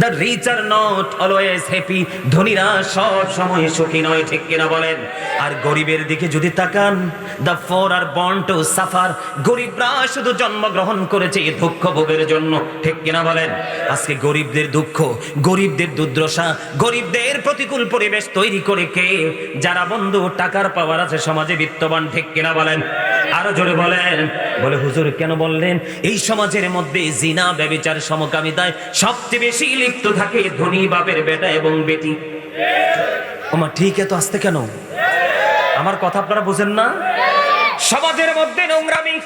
The rich are not always happy ধনীরা সব সময় সুখী নয়, ঠিক কিনা বলেন? আর গরিবের দিকে যদি তাকান the poor are born to suffer গরিবরা শুধু জন্মগ্রহণ করেছে এই দুঃখ ভোগের জন্য, ঠিক কিনা বলেন? আজকে গরিবদের দুঃখ, গরিবদের দুর্দশা, গরিবদের প্রতিকূল পরিবেশ তৈরি করে কে? যারা বন্ধু, টাকার পাওয়ার আছে, সমাজে বিত্তবান, ঠিক কিনা বলেন? আরও জোরে বলেন। বলে, হুজুর, কেন বললেন? এই সমাজের মধ্যে জিনা, ব্যবচার, সমকামিতায় সবচেয়ে বেশি লিপ্ত থাকে ধনী বাপের বেটা এবং বেটি। আমার ঠিক এত আসতে কেন? আমার কথা আপনারা বুঝেন না? সমাজের মধ্যে নোংরামি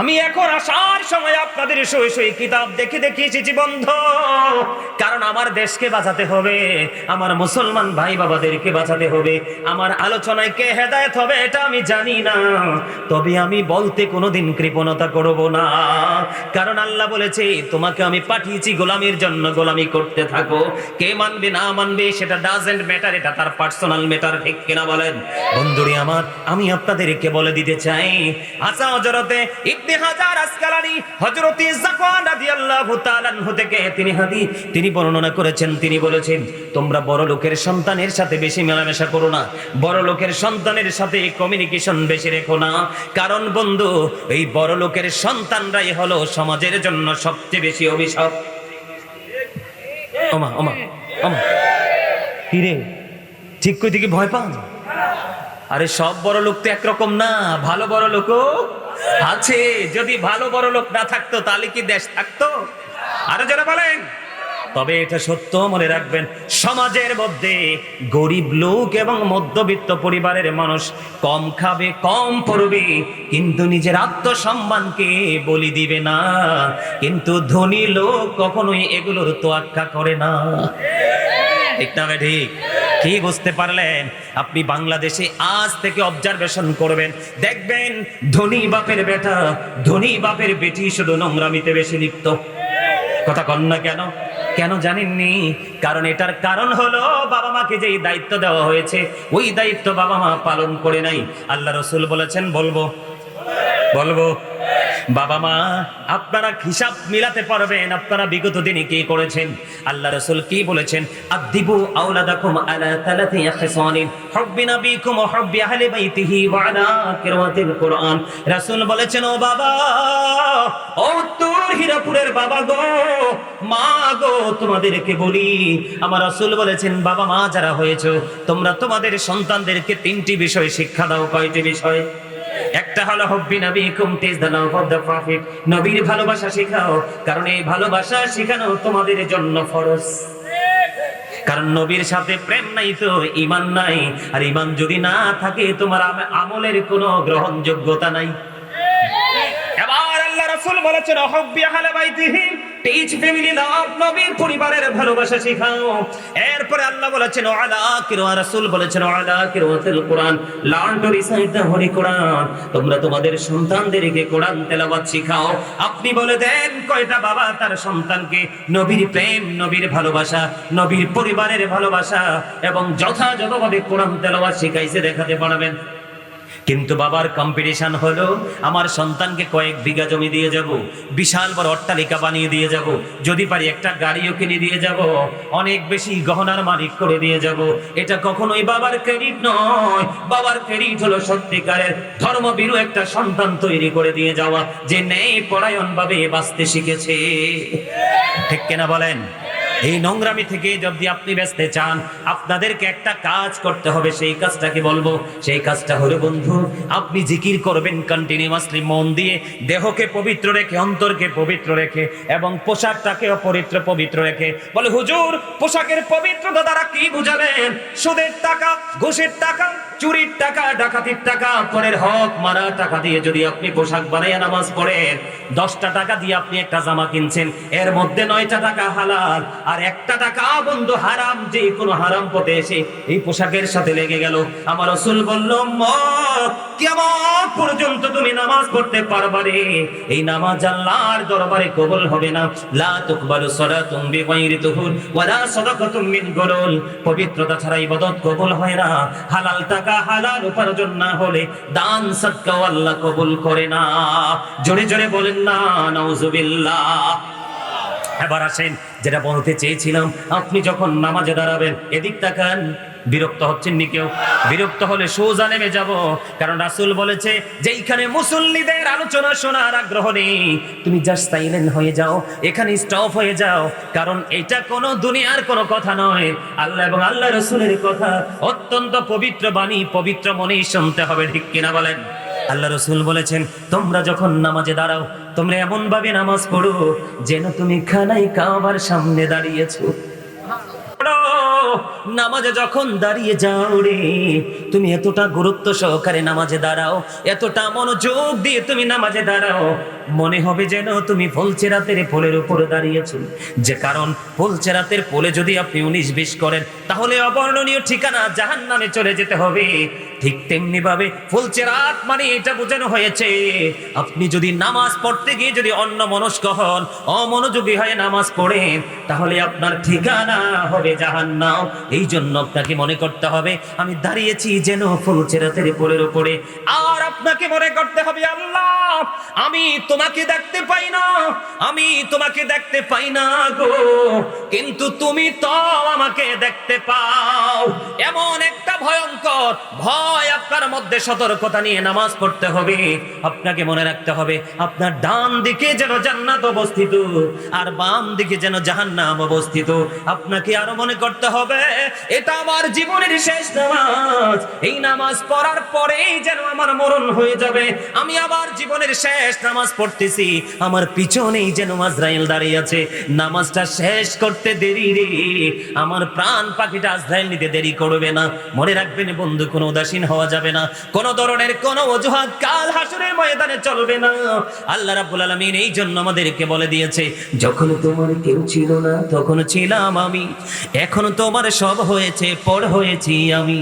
আমি এখন আসার সময় আপনাদের সই সই কিতাব দেখে দেখে এসেছি বন্ধ। কারণ আমার দেশকে বাঁচাতে হবে, আমার মুসলমান ভাই বাবাদেরকে বাঁচাতে হবে, আমার আলোচনায় কে হেদায়ত হবে এটা আমি জানি না। তবে আমি বলতে কোনোদিন কৃপণতা করব না। কারণ আল্লাহ বলেছে, তোমাকে আমি পাঠিয়েছি গোলামির জন্য, গোলামি করতে থাকো। কে মানবে, না মানবে, সেটা ডাজেন্ট ম্যাটার এটা তার পার্সোনাল ম্যাটার ঠিক কিনা বলেন? বন্ধুরি আমার, আমি আপনাদেরকে বলে দিতে চাই আসা হজরতে থেকে তিনি বর্ণনা করেছেন, তিনি বলেছেন, তোমরা বড় লোকের সন্তানের সাথে বেশি মেলামেশা করো না। বড় লোকের সন্তানের সাথে কমিউনিকেশন বেশি রেখো না। কারণ বন্ধু, এই বড় লোকের সন্তানরাই হলো সমাজের জন্য সবচেয়ে বেশি অভিশাপ। ওমা ঠিক কই কি ভয় পান আরে সব বড় লোক তো একরকম না, ভালো বড় লোকও আছে যদি ভালো বড় লোক না থাকতো, তাহলে কি দেশ থাকতো? আরও যারা বলেন। তবে এটা সত্য, মনে রাখবেন, সমাজের মধ্যে গরিব লোক এবং মধ্যবিত্ত পরিবারের মানুষ কম খাবে, কম পড়বে, কিন্তু নিজের আত্মসম্মানকে বলি দিবে না। কিন্তু ধনী লোক কখনোই এগুলোর তোয়াক্কা করে না। ঠিক না ঠিক? কি বুঝতে পারলেন? আপনি বাংলাদেশে আজ থেকে অবজারভেশন করবেন। দেখবেন, ধনী বাপের বেটা, ধনী বাপের বেটি শুধু নোংরামিতে বেশি লিপ্ত। কথা কন না কেন? কেন জানেননি? কারণ এটার কারণ হলো, বাবা মাকে যেই দায়িত্ব দেওয়া হয়েছে, ওই দায়িত্ব বাবা মা পালন করে নাই। আল্লাহ রসুল বলেছেন, বলব বলব বাবা মা, আপনারা হিসাব মিলাতে পারবেন আপনারা বিগত দিনে কি করেছেন? আল্লাহ রসুল কি বলেছেন? আদিবু আলা বাইতিহি বলেছেন, ও বাবা, ও তোর হীরাপুরের বাবা গো, মা গো, তোমাদেরকে বলি, আমার রাসূল বলেছেন, বাবা মা যারা হয়েছে, তোমরা তোমাদের সন্তানদেরকে তিনটি বিষয় শিক্ষা দাও, কয়টি বিষয়? একটা হলো হব্বি নবী কুম তেজ the love of the prophet. নবীর ভালোবাসা শেখাও, কারণ এই ভালোবাসা শেখানো তোমাদের জন্য ফরজ। কারণ নবীর সাথে প্রেম নাই তো ইমান নাই। আর ইমান যদি না থাকে, তোমার আম- আমলের কোনো গ্রহণযোগ্যতা নাই। এবার আল্লাহ রাসূল বলেছেন, অহব্বি আহলে বাইতিহি টিচ ফ্যামিলি লাভ নবীর পরিবারের ভালোবাসা শেখাও। এরপরে আল্লাহ বলেছেন, ওয়ালা কিরা রাসূল বলেছেন, ওয়ালা কিরাতিল Quran learn to recite Quran. তোমরা তোমাদের সন্তানদেরকে কোরআন তেলাওয়াত শেখাও। আপনি বলে দেন, কয়টা বাবা তার সন্তানকে নবীর প্রেম, নবীর ভালোবাসা, নবীর পরিবারের ভালোবাসা এবং যথাযথভাবে কোরআন তেলাওয়াত শিখাইছে, দেখাতে পারবেন? কিন্তু বাবার কম্পিটিশন হলো, আমার সন্তানকে কয়েক বিঘা জমি দিয়ে যাব, বিশাল বড় অট্টালিকা বানিয়ে দিয়ে যাব, যদি পারি একটা গাড়িও কিনে দিয়ে যাব, অনেক বেশি গহনার মালিক করে দিয়ে যাব। এটা কখনোই বাবার ক্রেডিট নয়। বাবার ক্রেডিট হলো সত্যিকারের ধর্মবিরু একটা সন্তান তৈরি করে দিয়ে যাওয়া, যে নেই পরায়ণ ভাবে বাঁচতে শিখেছে। ঠিক কেনা বলেন? এই নোংরামি থেকে যদি আপনি ব্যস্তে চান, আপনাদেরকে একটা কাজ করতে হবে। সেই কাজটা কি বলব? সেই কাজটা হলো, বন্ধু, আপনি জিকির করবেন কন্টিনিউয়াসলি মন দিয়ে, দেহকে পবিত্র রেখে, অন্তরকে পবিত্র রেখে, এবং পোশাকটাকে অপবিত্র পবিত্র রেখে। বলে, হুজুর, পোশাকের পবিত্রতা দ্বারা কি বুঝাবেন? সুদের টাকা, ঘুষের টাকা চুরির টাকা, ডাকাতির টাকা, পরের হক মারা টাকা দিয়ে যদি আপনি পোশাক বানাইয়া নামাজ পড়েন, দশটা টাকা দিয়ে আপনি একটা জামা কিনছেন, এর মধ্যে নয়টা টাকা হালাল, আর একটা টাকা বন্ধু হারাম, যে কোনো হারাম পথে এসে এই পোশাকের সাথে লেগে গেল। আমার রসুল বলল পবিত্রতা ছাড়া ইবাদত কবুল হয় না। হালাল টাকা হালাল উপার্জন না হলে দান সৎকাও আল্লাহ কবুল করে না। জোরে জোরে বলেন না, নাউজুবিল্লাহ। এবার আসেন, যেটা বলতে চেয়েছিলাম, আপনি যখন নামাজে দাঁড়াবেন, এদিক তাকান। বিরক্ত হচ্ছেন নি কেউ? বিরক্ত হলে সোজা নেমে যাব। কারণ রাসূল বলেছে, যেইখানে মুসল্লিদের আলোচনা শোনার আগ্রহ নেই, তুমি জাস্ট সাইলেন্ট হয়ে যাও, এখানে স্টপ হয়ে যাও। কারণ এটা কোনো দুনিয়ার কোনো কথা নয়। আল্লাহ এবং আল্লাহ রসুলের কথা অত্যন্ত পবিত্র বাণী, পবিত্র মনেই শুনতে হবে, ঠিক কিনা বলেন? আল্লাহ রসুল বলেছেন, তোমরা যখন নামাজে দাঁড়াও, তোমরা এমন ভাবে নামাজ পড়ো, যেন তুমি খানাই কাবার সামনে দাঁড়িয়েছো। নামাজে যখন দাঁড়িয়ে যাও রে, তুমি এতটা গুরুত্ব সহকারে নামাজে দাঁড়াও, এতটা মনোযোগ দিয়ে তুমি নামাজে দাঁড়াও মনে হবে যেন তুমি ফলচেরাতের পোলের উপরে দাঁড়িয়েছো। যে কারণ ফলচেরাতের পোলে যদি আপনি উনিশ বিশ করেন, তাহলে অবর্ণনীয় ঠিকানা জাহান নামে চলে যেতে হবে। ঠিক তেমনি ভাবে ফুলচেরাত মানে এটা বোঝানো হয়েছে, আপনি যদি নামাজ পড়তে গিয়ে যদি অন্য মনস্ক হন, অমনোযোগী হয়ে নামাজ পড়েন, তাহলে আপনার ঠিকানা হবে জাহান্নাম। এই জন্য আপনাকে মনে করতে হবে, আমি দাঁড়িয়েছি যেন ফুলচেরাতের পোলের উপরে। আর আপনাকে মনে করতে হবে, আল্লাহ, আমি তোমাকে দেখতে পাই না, আমি তোমাকে দেখতে পাই না গো। কিন্তু তুমি তো আমাকে দেখতে পাও। এমন একটা ভয়ঙ্কর ভয় আপনার মধ্যে সতর্কতা নিয়ে নামাজ পড়তে হবে। আপনাকে মনে রাখতে হবে, আপনার ডান দিকে যেন জান্নাত অবস্থিত, আর বাম দিকে যেন জাহান্নাম অবস্থিত। আপনাকে আরও মনে করতে হবে, এটা আমার জীবনের শেষ নামাজ। এই নামাজ পড়ার পরেই যেন আমার মরণ হয়ে যাবে। আমি আবার জীবনের শেষ নামাজ পড়তেছি, আমার পিছনেই যেন আজরাইল দাঁড়িয়ে আছে। নামাজটা শেষ করতে দেরি রে। আমার প্রাণ পাখিটা আজরাইল নিতে দেরি করবে না। মনে রাখবেন বন্ধু, কোনো উদাসীন হওয়া যাবে না। কোনো ধরনের কোনো অজুহাত কাল হাসুরের ময়দানে চলবে না। আল্লাহ রাব্বুল আলামিন এই জন্য আমাদেরকে বলে দিয়েছে, যখন তোমার কেউ ছিল না, তখন ছিলাম আমি। এখন তোমার সব হয়েছে, পর হয়েছি আমি।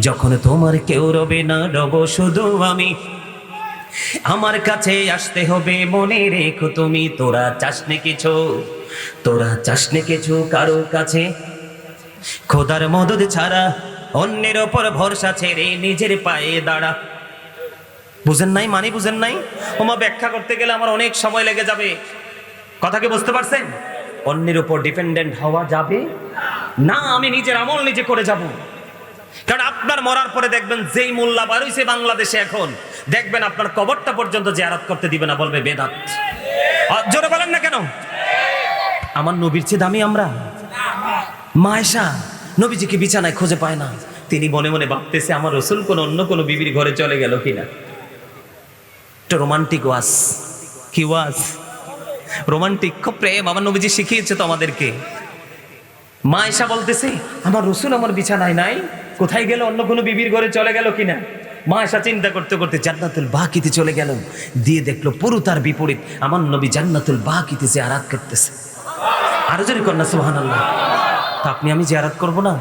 যখন তোমার কেউ রবে না, রব শুধু আমি। আমার কাছে আসতে হবে মনে রেখো তুমি, তোরা চাসনে কিছু, তোরা চাসনে কিছু কারও কাছে। খোদার মদত ছাড়া অন্যের ওপর ভরসা ছেড়ে নিজের পায়ে দাঁড়া। বুঝেন নাই মানে বুঝেন নাই? ওমা, ব্যাখ্যা করতে গেলে আমার অনেক সময় লেগে যাবে। কথা কি বুঝতে পারছেন? অন্যের উপর ডিপেন্ডেন্ট হওয়া যাবে? না, আমি নিজের আমল নিজে করে যাব। কারণ আপনার মরার পরে দেখবেন যেই মোল্লা বার হইছে বাংলাদেশে এখন, দেখবেন আপনার কবরটা পর্যন্ত জিয়ারত করতে দিবে না, বলবে বেদাত। জোরে বলেন না কেন? আমার নবীর চেয়ে দামি আমরা। মায়েশা, নবীজিকে বিছানায় খুঁজে পায় না। তিনি মনে মনে ভাবতেছে, আমার রসুল কোন অন্য কোনো বিবির ঘরে চলে গেল কিনা। একটা রোমান্টিক ওয়াজ। কি ওয়াজ? রোমান্টিক, খুব প্রেম। আমার নবীজি শিখিয়েছে তো আমাদেরকে। মা এসা বলতেছে, আমার রসুল আমার বিছানায় নাই, কোথায় গেল? অন্য কোনো বিবির ঘরে চলে গেল কিনা? মা এসা চিন্তা করতে করতে জান্নাতুল বাকিতে চলে গেল। দিয়ে দেখল পুরো তার বিপরীত, আমার নবী জান্নাতুল বাকিতে যে আরাত করতেছে। আরও যদি কন্যা সুহান আল্লাহ তা আপনি, আমি জিয়ারাত করব না?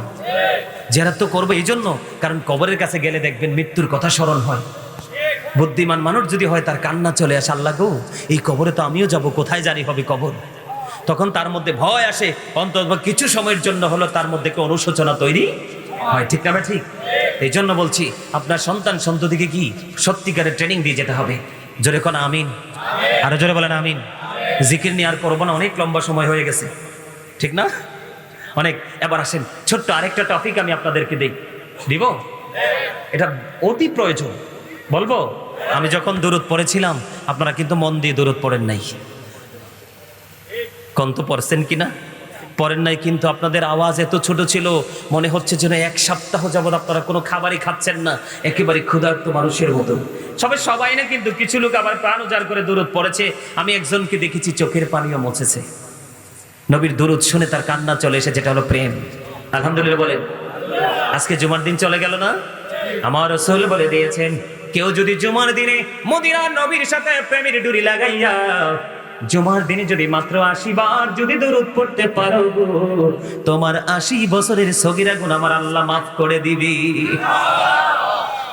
জিয়ারাত তো করব এই জন্য কারণ কবরের কাছে গেলে দেখবেন মৃত্যুর কথা স্মরণ হয়। বুদ্ধিমান মানুষ যদি হয়, তার কান্না চলে আসে, আল্লাহ গো, এই কবরে তো আমিও যাব, কোথায় জানি হবে কবর? তখন তার মধ্যে ভয় আসে। অন্তত কিছু সময়ের জন্য হলো তার মধ্যে একটু অনুশোচনা তৈরি হয়। ঠিক না ঠিক। এই জন্য বলছি, আপনার সন্তান সন্ততিকে কি সত্যিকারের ট্রেনিং দিয়ে যেতে হবে? জোরে কোন আমিন। আরও জোরে বলেন আমিন। জিকির নিয়ে আর করব না, অনেক লম্বা সময় হয়ে গেছে। ঠিক না? অনেক, এবার আসেন, ছোট্ট আরেকটা টপিক আমি আপনাদেরকে দিই। দিব? এটা অতি প্রয়োজন। বলব? আমি যখন দূরত পড়েছিলাম, আপনারা কিন্তু মন দিয়ে দূরত পড়েন নাই। কন্ত পড়ছেন কিনা? পড়েন নাই কিন্তু আপনাদের আওয়াজ এত ছোট ছিল, মনে হচ্ছে যেন এক সপ্তাহ যাবৎ আপনারা কোনো খাবারই খাচ্ছেন না, একেবারে ক্ষুধার্ত মানুষের মতো। সবাই সবাই না কিন্তু কিছু লোক আবার প্রাণ উজাড় করে দূরত পড়েছে, আমি একজনকে দেখেছি চোখের পানিও মুছেছে। নবীর দূরত শুনে তার কান্না চলে এসে যেটা হলো প্রেম। আলহামদুলিল্লাহ বলেন, আজকে জুমার দিন চলে গেল না? আমার রসুল বলে দিয়েছেন, কেউ যদি জুমার দিনে মদিনার নবীর সাথে প্রেমের ডুরি লাগাইয়া জুমার দিনে যদি মাত্র আশি বার যদি দূরত পড়তে পারো তোমার আশি বছরের সগিরা গুণ আমার আল্লাহ মাফ করে দিবি।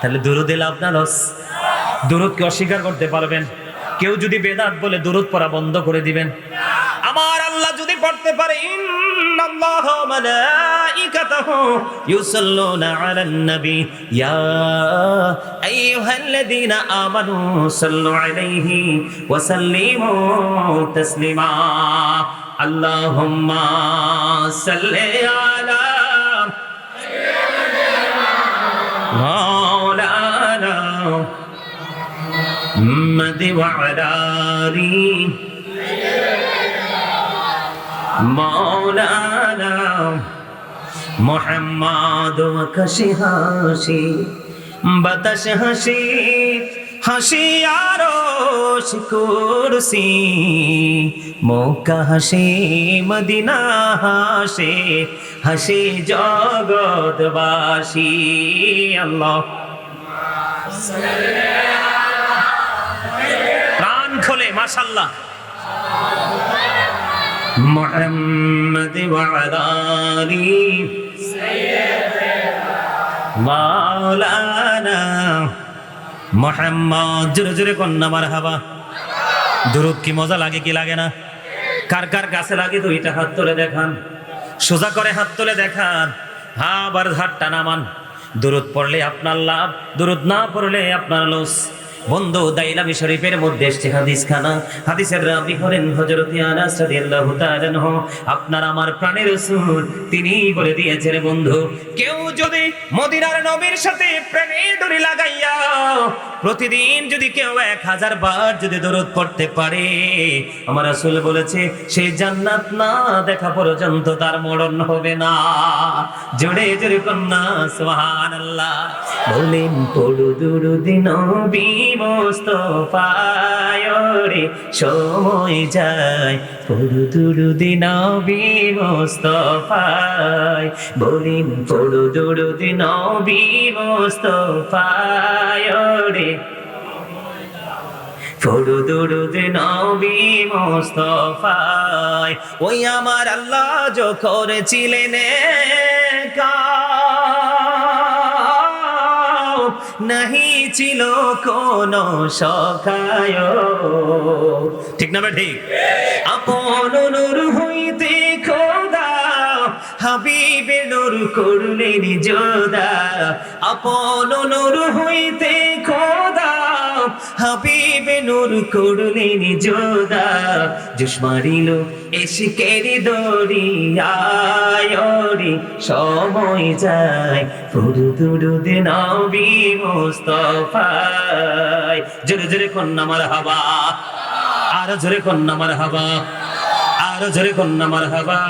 তাহলে দূরত এলে আপনার লস? দূরতকে অস্বীকার করতে পারবেন? কেউ যদি বেদাত বলে দূরত পড়া বন্ধ করে দিবেন। আমার আল্লাহ যদি পড়তে পারে ইন্নাল্লাহ ওয়া মালাইকাতাহু ইউসাল্লুনা আলান নবী ইয়া আইয়ুহাল্লাযীনা আমানু সাল্লু আলাইহি ওয়া সাল্লিমু তাসলিমা আল্লাহুম্মা সাল্লি আলা مولانا محمد وعلى آله মৌলানা মোহাম্মদ কাশি হাসি, বাতাস হাসি হাসি আরও শিকুরসি মৌকা হাসি, মদিনা হাসি হাসি জগৎবাসী, আল্লাহ। প্রাণ খোলে মাশাল্লাহ محمد وعلى آله মাওলানা মোহাম্মদ জোরে জোরে কন্যা মার হাবা দুরুদ কি মজা লাগে কি লাগে না কার কার কাছে লাগে দুইটা হাত তুলে দেখান সোজা করে হাত তুলে দেখান হা আবার হাতটা নামান দুরুদ পড়লে আপনার লাভ দুরুদ না পড়লে আপনার লস বন্ধু দাইলামি শরীফের মধ্যে এসছে হাদিস খানা হাদিসের রাবি হলেন হযরত আনাস রাদিয়াল্লাহু তাআলা আপনার আমার প্রাণের রাসূল তিনি বলে দিয়েছেন, বন্ধু, কেউ যদি মদিনার নবীর সাথে প্রেমের দড়ি লাগাইয়া প্রতিদিন যদি কেউ এক হাজার বার যদি দরদ পড়তে পারে, আমার আসলে বলেছে সেই জান্নাত না দেখা পর্যন্ত তার মরণ হবে না। জোরে জোরে কন্যা, সুবহানাল্লাহ। বলেন, পড়ু দুরুদিন বিমস্তফায় রে সময় যায়। পড়ু দুরুদিন বিমস্তফায় বলেন, পড়ু দুরুদিন বিমস্তফায় রে ফরু দুরুদ নবী মোস্তফায়। ওই আমার আল্লাহ যো করেছিলেন নাহি ছিল কোন সখায় ঠিক না ঠিক। আপন নূর হইতে খোদা, হাবিবে নূর করলেন যোদা আপন নূর হইতে হাবিবে নূর করলেন যোদা জুস মারিল এসিকের দরিয়ায়রে সময় যায় ফুরু দুরুদ নবী মুস্তফায়। জোরে জোরে কন্যা মার হাবা আরও জোরে কন্যা মার হাবা আরও জোরে কন্যা মার হাবা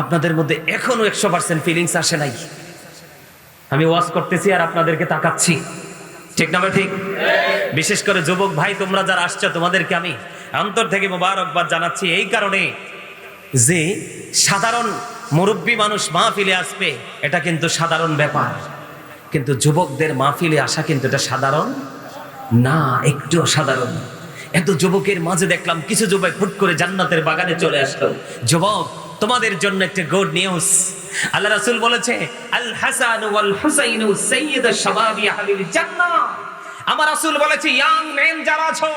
আপনাদের মধ্যে এখনও একশো পার্সেন্ট ফিলিংস আসে নাই। আমি ওয়াজ করতেছি আর আপনাদেরকে তাকাচ্ছি। ঠিক না ঠিক? বিশেষ করে যুবক ভাই, তোমরা যারা আসছো, তোমাদেরকে আমি অন্তর থেকে মোবারকবাদ জানাচ্ছি। এই কারণে যে সাধারণ মুরব্বী মানুষ মাহফিলে আসবে, এটা কিন্তু সাধারণ ব্যাপার। কিন্তু যুবকদের মাহফিলে আসা কিন্তু এটা সাধারণ না একটু সাধারণ। এত যুবকের মাঝে দেখলাম কিছু যুবক ফুট করে জান্নাতের বাগানে চলে আসলো। যুবক তোমাদের জন্য একটা গুড নিউজ আল্লাহ রাসূল বলেছে আল হাসান ওয়াল হুসাইন সাইয়্যিদ শাবাবি আহলিল জান্নাহ। আমার রাসূল বলেছে, ইয়াং মেন যারা আছো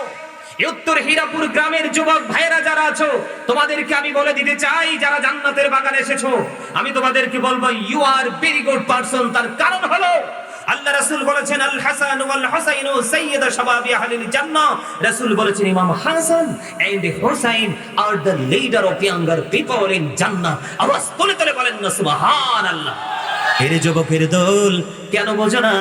উত্তর হীরাপুর গ্রামের যুবক ভাইরা যারা আছো, তোমাদেরকে আমি বলে দিতে চাই, যারা জান্নাতের বাগানে এসেছ, আমি তোমাদেরকে বলব you are very good person তার কারণ হলো আল্লাহ রাসূল বলেছেন, আল হাসান ওয়াল হুসাইন সাইয়্যিদা শাবাবি আহলিল জান্নাহ। রাসূল বলেছেন, Imam Hasan and Hussain are the leader of younger people in জান্নাহ। আওয়াজ তুলে তুলে বলেন না, সুবহানাল্লাহ। এর যুবকের দল কেন বোঝো না?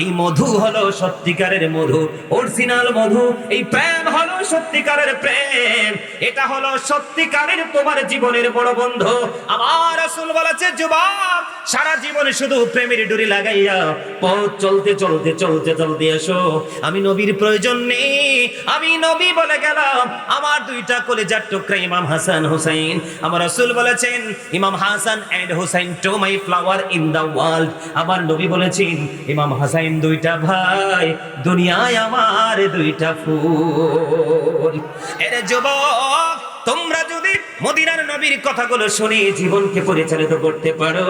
এই মধু হলো সত্যিকারের মধু অরিজিনাল মধু। এই প্রেম হলো সত্যিকারের প্রেম। এটা হলো সত্যিকারের তোমার জীবনের বড় বন্ধু। আমার রাসূল বলেছে, যুবক, সারা জীবনে শুধু প্রেমের ডুরি লাগাইয়া পথ চলতে চলতে চলতে চলতে এসো। আমি নবীর প্রয়োজন নেই। আমি নবী বলে গেলাম, আমার দুইটা কলেজার টুকরা ইমাম হাসান হুসাইন। আমার রাসূল বলেছেন, Imam Hasan and Hussain to my flower in the world আমার নবী বলেছেন, ইমাম হাসাইন দুইটা ভাই, দুনিয়ায় আমার দুইটা ফুল এর যুবক, তোমরা যদি মদিনার নবীর কথাগুলো শুনে জীবনকে পরিচালিত করতে পারো,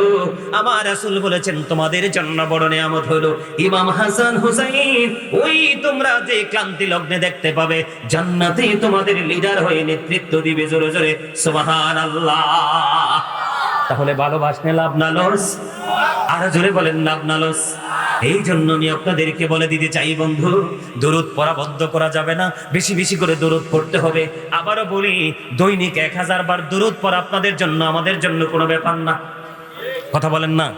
আমার রাসূল বলেছেন, তোমাদের জন্য বড় নিয়ামত হলো, ইমাম হাসান হুসাইন, ওই তোমরা যে ক্লান্তি লগ্নে দেখতে পাবে, জান্নাতে তোমাদের লিডার হয়ে নেতৃত্ব দিবে জোরে জোরে, সুবহানাল্লাহ। তাহলে ভালোবাসনে লাভ না লস আরও জোরে বলেন লাভ না লস এই জন্য আমি আপনাদেরকে বলে দিতে চাই, বন্ধু দূরত পড়া বন্ধ করা যাবে না। বেশি বেশি করে দূরত পড়তে হবে। আবারও বলি, দৈনিক এক হাজার বার দূরত পড়া আপনাদের জন্য, আমাদের জন্য কোনো ব্যাপার না। কথা বলেন না।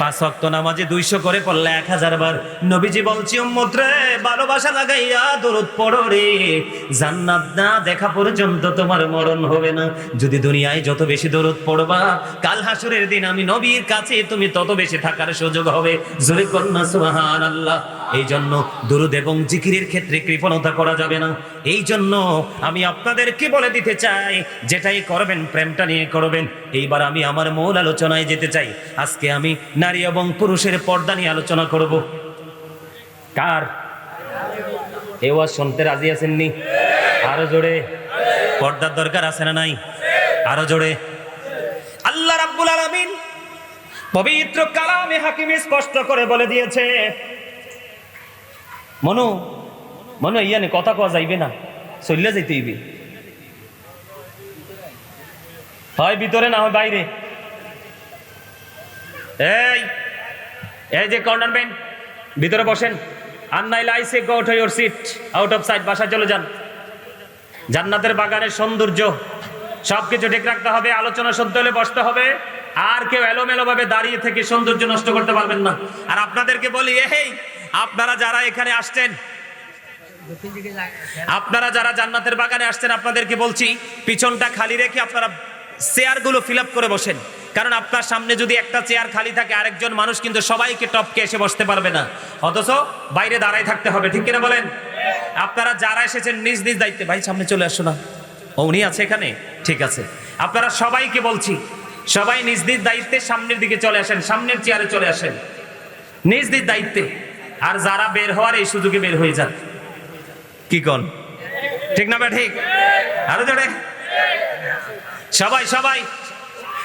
পাঁচ ওয়াক্ত নামাজে দুইশো করে পড়লে এক হাজার বার। নবীজি বলছি, উম্মত ভালোবাসা লাগাইয়া দরুদ পড়ো রে। জান্নাত না দেখা পর্যন্ত তোমার মরণ হবে না। যদি দুনিয়ায় যত বেশি দরুদ পড়বা, কাল হাসুরের দিন আমি নবীর কাছে তুমি তত বেশি থাকার সুযোগ হবে। জোরে কন্যা সুবহান আল্লাহ এই জন্য দুরুদ এবং জিকিরের ক্ষেত্রে কৃপণতা করা যাবে না। এই জন্য আমি আপনাদেরকে বলে দিতে চাই, যেটাই করবেন, প্রেমটা নিয়ে করবেন। এইবার আমি আমার মূল আলোচনায় যেতে চাই। আজকে আমি নারী এবং পুরুষের পর্দা নিয়ে আলোচনা করব। কার? এ ওয়াজ শুনতে রাজি আছেননি? আরও জোরে। পর্দার দরকার আছে না নাই? আরও জোরে। আল্লাহ রাব্বুল আলামিন পবিত্র কালামে হাকিমে স্পষ্ট করে বলে দিয়েছে, মনু মনু ইয়ানে কথা কওয়া যাইবে না। চলিয়া যাইতে হইবে। হয় ভিতরে না হয় বাইরে। এই এই যে কর্নার ভিতরে বসেন। আর নাইলে আইসে go out your seat. Out of side বাসায় চলে যান। জান্নাতের বাগানের সৌন্দর্য, সবকিছু ঠিক রাখতে হবে, আলোচনা শুনতে হলে বসতে হবে। আর কেউ এলোমেলো ভাবে দাঁড়িয়ে থেকে সৌন্দর্য নষ্ট করতে পারবেন না। আর আপনাদেরকে বলি, এই, আপনারা যারা এখানে আসছেন আপনারা যারা জান্নাতের বাগানে আসছেন, আপনাদেরকে বলছি, পিছনটা খালি রেখে আপনারা চেয়ারগুলো ফিল করে বসেন। কারণ আপনার সামনে যদি একটা চেয়ার খালি থাকে, আরেকজন মানুষ কিন্তু সবাইকে টপকে এসে বসতে পারবে না। অথচ বাইরে দাঁড়ায় থাকতে হবে, ঠিক কিনা বলেন? আপনারা যারা এসেছেন নিজ নিজ দায়িত্বে, ভাই, সামনে চলে আসো না। ও, উনি আছে এখানে? ঠিক আছে। আপনারা সবাইকে বলছি, সবাই নিজ নিজ দায়িত্বে সামনের দিকে চলে আসেন, সামনের চেয়ারে চলে আসেন। নিজ নিজ দায়িত্বে। আর যারা বের হওয়ার এই সুযোগে বের হয়ে যান। কি কন ঠিক না ঠিক। আরও জোরে। সবাই সবাই।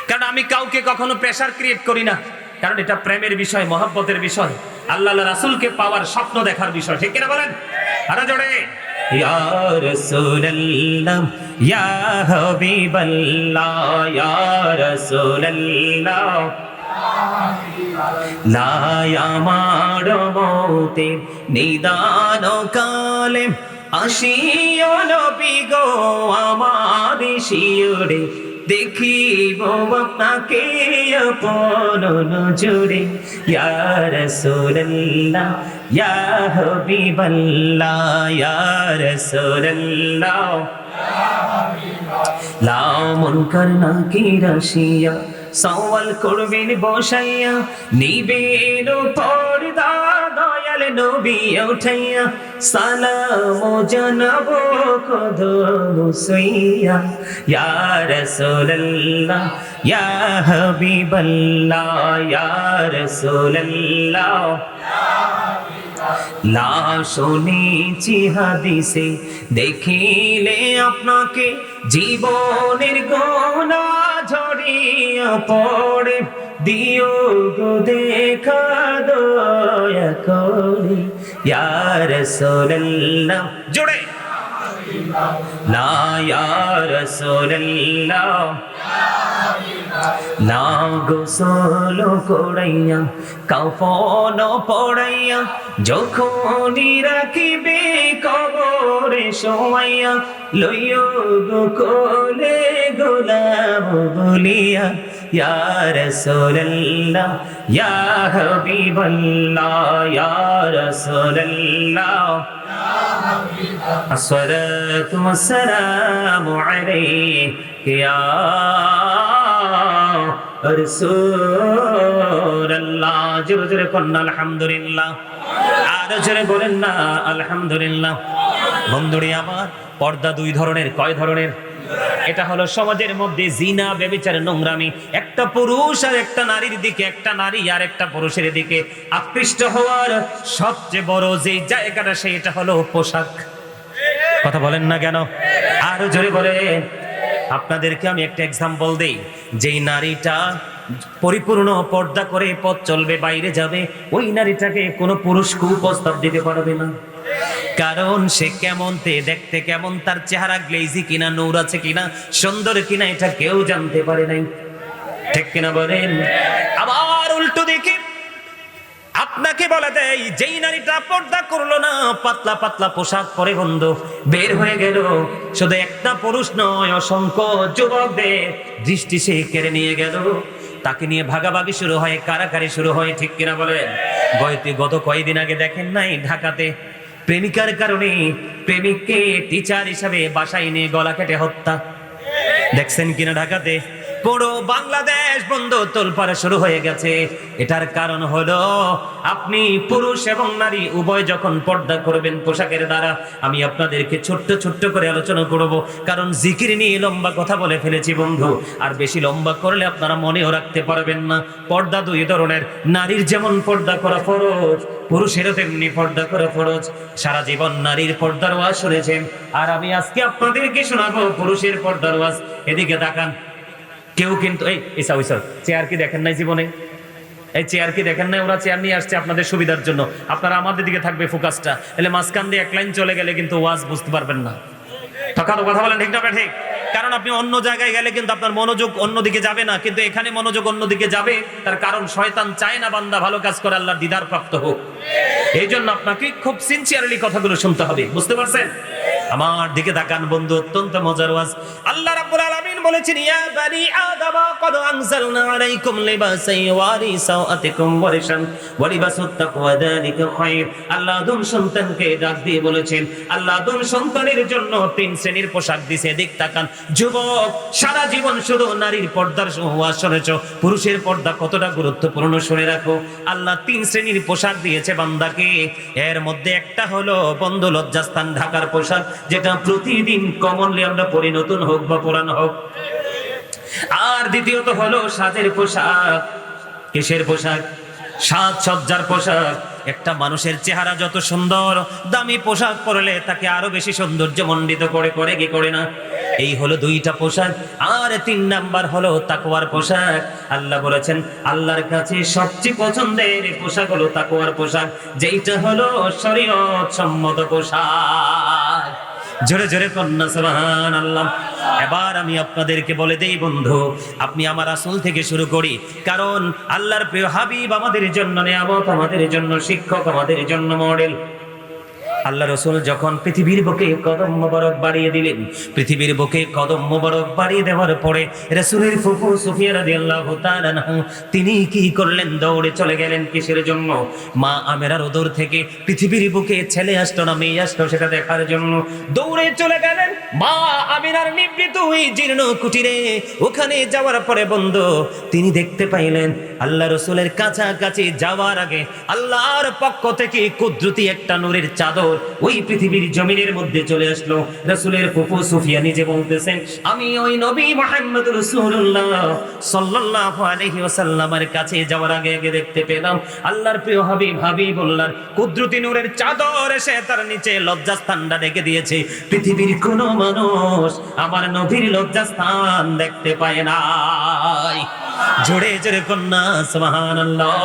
কারণ আমি কাউকে কখনো প্রেশার ক্রিয়েট করি না। কারণ এটা প্রেমের বিষয়, মহব্বতের বিষয়। আল্লাহ রাসূলকে পাওয়ার স্বপ্ন দেখার বিষয়। ঠিক কিনা বলেন? আরও জোরে। ইয়া রাসূলুল্লাহ, ইয়া হাবিবাল্লাহ, ইয়া রাসূলুল্লাহ। লাই আমার মৌতের নিদান কালে আসিও নবী গো, আমার শিওরে দেখিব আপনাকে আপন নজরে। ইয়া রাসূলুল্লাহ, ইয়া হাবিবাল্লাহ, ইয়া রাসূলুল্লাহ। লাও মুনকার নাকির আসিয়া সওয়াল করবেন বসাইয়া, নিবেন পর্দা দয়াল নবী উঠাইয়া। সালাম জানাব কদম সইয়া, ইয়া রাসূলুল্লাহ, ইয়া হাবিবাল্লাহ, ইয়া রাসূলুল্লাহ। শুনেছি হাদিসে, দেখিলে আপনাকে জীবনের গোনা ঝরিয়া পড়ে দিও গো দেখা দয়া করি। ইয়ার সোল্লাহ জুড়ে না ইয়ার সোল্লাহ না গোসল করাইয়া কাফন পড়াইয়া যখনই রাখিবে কবরে সময়াইয়া লইয় গো কোলে গোলাম বলিয়া ইয়া রাসূলুল্লাহ ইয়া হাবিবাল্লাহ ইয়া রাসূলুল্লাহ الصلاة والسلام عليك يا আলহামদুলিল্লাহ। বলেন না আমার, পর্দা দুই ধরনের, কয় ধরনের? এটা হলো সমাজের মধ্যে জিনা নোংরামি। একটা পুরুষ আর একটা নারীর দিকে, একটা নারী আর একটা পুরুষের দিকে আকৃষ্ট হওয়ার সবচেয়ে বড় যে জায়গাটা, সেটা হলো পোশাক। কথা বলেন না কেন? আরও জোরে বলেন। আপনাদেরকে আমি একটা এক্সাম্পল দেই। যেই নারীটা পরিপূর্ণ পর্দা করে পথ চলবে, বাইরে যাবে, ওই নারীটাকে কোনো পুরুষ কুপ্রস্তাব দিতে পারবে না। কারণ সে কেমন তে, দেখতে কেমন, তার চেহারা গ্লেজি কিনা, নূর আছে কিনা, সুন্দর কিনা, এটা কেউ জানতে পারে নাই। ঠিক কিনা বলেন? আবার উল্টো আপনার আপনাকে বলে দেয় যেই নারীটা পর্দা করল না, পাতলা পাতলা পোশাক পরে বন্ধু, বের হয়ে গেল। শুধু একটা পুরুষ নয়, অসংখ্য যুবকদের দৃষ্টি সে কেড়ে নিয়ে গেল। তাকে নিয়ে ভাগাভাগি শুরু হয় কারাকারি শুরু হয়, ঠিক কিনা বলেন? গয়তে গত কয়েকদিন আগে দেখেন নাই, ঢাকাতে প্রেমিকার কারণে প্রেমিককে টিচার হিসাবে বাসায় নিয়ে গলা কেটে হত্যা। দেখছেন কিনা ঢাকাতে? পুরো বাংলাদেশ বন্ধ তোলপাড়া শুরু হয়ে গেছে। এটার কারণ হলো, আপনি পুরুষ এবং নারী, উভয় যখন পর্দা করবেন পোশাকের দ্বারা, আমি আপনাদেরকে ছোট্ট ছোট্ট করে আলোচনা করব। কারণ জিকির নিয়ে লম্বা কথা বলে ফেলেছি বন্ধু। আর বেশি লম্বা করলে আপনারা মনেও রাখতে পারবেন না। পর্দা দুই ধরনের। নারীর যেমন পর্দা করা ফরজ, পুরুষেরও তেমনি পর্দা করা ফরজ। সারা জীবন নারীর পর্দার ওয়াজ শুনেছেন। আর আমি আজকে আপনাদেরকে শোনাবো পুরুষের পর্দার ওয়াজ। এদিকে তাকান। কেউ কিন্তু এই ইসা ওইসা চেয়ার কি দেখেন নাই জীবনে? এই চেয়ার কি দেখেন নাই? ওরা চেয়ার নিয়ে আসছে আপনাদের সুবিধার জন্য। আপনারা আমাদের দিকে থাকবে ফোকাসটা এলে মাঝখান দিয়ে এক লাইন চলে গেলে কিন্তু ওয়াজ বুঝতে পারবেন না। তখন কথা বলেন, ঠিক না ঠিক। কারণ আপনি অন্য জায়গায় গেলে কিন্তু আপনার মনোযোগ অন্যদিকে যাবে না। কিন্তু এখানে মনোযোগ অন্যদিকে যাবে। তার কারণ শয়তান চায় না বান্দা ভালো কাজ করে, আল্লাহর দিদার প্রাপ্ত হোক। এই জন্য আপনাকে খুব সিনসিয়ারলি কথাগুলো শুনতে হবে। বুঝতে পারছেন? আমার দিকে তাকান বন্ধু, অত্যন্ত মজার ওয়াজ। আল্লাহ রাব্বুল আলামিন বলেছেন, ইয়া বানি আদম, কদ আনজালনা আলাইকুম লিবাসান ইওয়ারি সাওআতিকুম ওয়ারিশান ওয়ালিবাসুত তাকওয়া যালিকা খায়র আল্লাহ আদম সন্তানকে ডাক দিয়ে বলেছেন, আল্লাহ আদম সন্তানের জন্য তিন শ্রেণির পোশাক দিয়েছে দিক তাকান। যুবক, সারা জীবন শুধু নারীর পর্দার ওয়াজ শুনেছ, পুরুষের পর্দা কতটা গুরুত্বপূর্ণ শুনে রাখো। আল্লাহ তিন শ্রেণির পোশাক দিয়েছে বান্দাকে। এর মধ্যে একটা হলো বন্ধু লজ্জাস্থান, ঢাকার পোশাক যেটা প্রতিদিন কমনলি আমরা পরি নতুন হোক বা পুরানো হোক। আর দ্বিতীয়ত হলো সাজের পোশাক। কিসের পোশাক? সাজ সজ্জার পোশাক। একটা মানুষের চেহারা যত সুন্দর, দামি পোশাক পরলে তাকে আরও বেশি সৌন্দর্য মণ্ডিত করে করে কি করে না? এই হলো দুইটা পোশাক। আর তিন নাম্বার হলো তাকওয়ার পোশাক। আল্লাহ বলেছেন, আল্লাহর কাছে সবচেয়ে পছন্দের পোশাক হলো তাকওয়ার পোশাক। যেইটা হলো শরীয়ত সম্মত পোশাক। জোরে জোরে কন্যা সবহান আল্লাহ এবার আমি আপনাদেরকে বলে দেই, বন্ধু, আপনি আমার আসল থেকে শুরু করি। কারণ আল্লাহর প্রিয় হাবিব আমাদের জন্য, নিয়ামত আমাদের জন্য, শিক্ষক আমাদের জন্য মডেল আল্লাহ রসুল যখন পৃথিবীর বুকে কদম মোবারক বাড়িয়ে দিলেন, পৃথিবীর বুকে কদম মোবারক বাড়িয়ে দেওয়ার পরে রসুলের ফুফু সুফিয়া তাআলা আনহু, তিনি কি করলেন? দৌড়ে চলে গেলেন কিসের জন্য? মা আমেরার ওদর থেকে পৃথিবীর বুকে ছেলে আসতো না, মেয়ে আসতো সেটা দেখার জন্য। দৌড়ে চলে গেলেন মা আমিনার নিবৃত ওই জীর্ণ কুটিরে, ওখানে যাওয়ার পরে বন্ধ, তিনি দেখতে পাইলেন আল্লাহ রসুলের কাছাকাছি যাওয়ার আগে আল্লাহর পক্ষ থেকে কুদরতি একটা নূরের চাদর ওই পৃথিবীর জমিনের মধ্যে চলে আসলো। রসুলের ফুফু সুফিয়া নিজে বলতেছেন, আমি ওই নবী মোহাম্মদ রসুল্লাহ সাল্লাল্লাহু আলাইহি ওয়াসাল্লামের কাছে যাওয়ার আগে আগে দেখতে পেলাম আল্লাহর প্রিয় হাবিব হাবিবুল্লাহর কুদরতি নূরের চাদর এসে তার নিচে লজ্জাস্থানটা রেখে দিয়েছে। পৃথিবীর কোনো মানুষ আমার নবীর লজ্জাস্থান দেখতে পায় নাই। জোরে জোরে কন্যা সুবহানাল্লাহ।